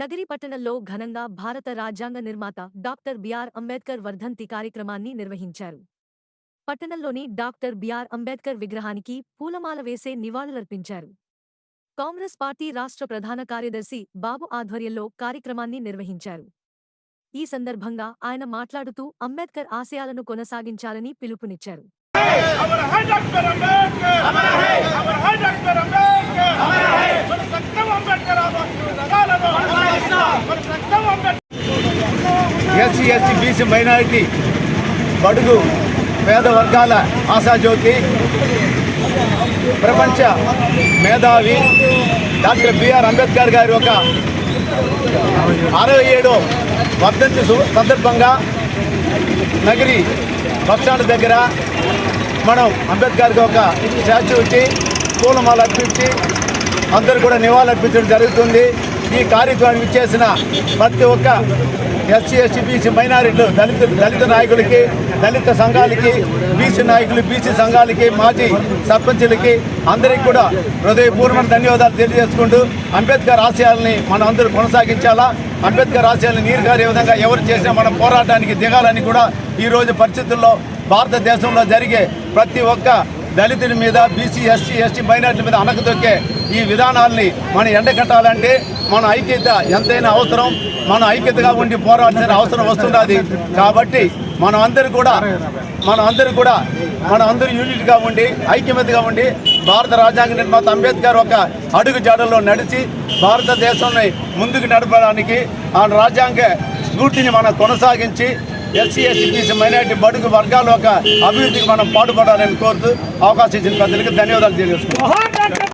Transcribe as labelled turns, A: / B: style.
A: నగరి పట్టణంలో ఘనంగా భారత రాజ్యాంగ నిర్మాత డాక్టర్ బిఆర్ అంబేద్కర్ వర్ధంతి కార్యక్రమాన్ని నిర్వహించారు. పట్టణంలోని డాక్టర్ బిఆర్ అంబేద్కర్ విగ్రహానికి పూలమాల వేసే నివాళులర్పించారు. కాంగ్రెస్ పార్టీ రాష్ట్ర ప్రధాన కార్యదర్శి బాబు ఆధ్వర్యంలో కార్యక్రమాన్ని నిర్వహించారు. ఈ సందర్భంగా ఆయన మాట్లాడుతూ అంబేద్కర్ ఆశయాలను కొనసాగించాలని పిలుపునిచ్చారు.
B: ఎస్సీ ఎస్టీ బీసీ మైనారిటీ బడుగు పేద వర్గాల ఆశాజ్యోతి ప్రపంచ మేధావి డాక్టర్ బిఆర్ అంబేద్కర్ గారి ఒక అరవై ఏడో వర్ధంతి సందర్భంగా నగరి బస్టాండ్ దగ్గర మనం అంబేద్కర్కి ఒక స్టాచ్యూ ఇచ్చి పూలమాల అర్పించి అందరూ కూడా నివాళులు అర్పించడం జరుగుతుంది. ఈ కార్యక్రమం ఇచ్చేసిన ప్రతి ఒక్క ఎస్సీ ఎస్టీ బీసీ మైనారిటీలు దళిత దళిత నాయకులకి దళిత సంఘాలకి బీసీ నాయకులు బీసీ సంఘాలకి మాజీ సర్పంచులకి అందరికీ కూడా హృదయపూర్వక ధన్యవాదాలు తెలియజేసుకుంటూ అంబేద్కర్ ఆశయాల్ని మనం అందరూ కొనసాగించాలా? అంబేద్కర్ ఆశయాలను నీరు కారే విధంగా ఎవరు చేసినా మనం పోరాటానికి దిగాలని కూడా ఈరోజు పరిస్థితుల్లో భారతదేశంలో జరిగే ప్రతి ఒక్క దళితుల మీద బీసీ ఎస్సీ ఎస్టీ మైనార్టీల మీద అనకదొక్కే ఈ విధానాల్ని మనం ఎండగట్టాలంటే మన ఐక్యత ఎంతైనా అవసరం. మనం ఐక్యతగా ఉండి పోరాడాల్సిన అవసరం వస్తున్నది కాబట్టి మనం అందరూ కూడా మనం అందరూ కూడా మనం అందరూ యూనిట్గా ఉండి ఐక్యమతిగా ఉండి భారత రాజ్యాంగ నిర్మాత అంబేద్కర్ ఒక అడుగు జాడల్లో నడిచి భారతదేశాన్ని ముందుకు నడపడానికి ఆ రాజ్యాంగ స్ఫూర్తిని మనం కొనసాగించి ఎస్సీ ఎస్సీ మైనార్టీ బడుగు వర్గాల యొక్క అభివృద్ధికి మనం పాటుపడాలని కోరుతూ అవకాశం ఇచ్చిన ప్రజలకు ధన్యవాదాలు తెలియజేసుకుంటాం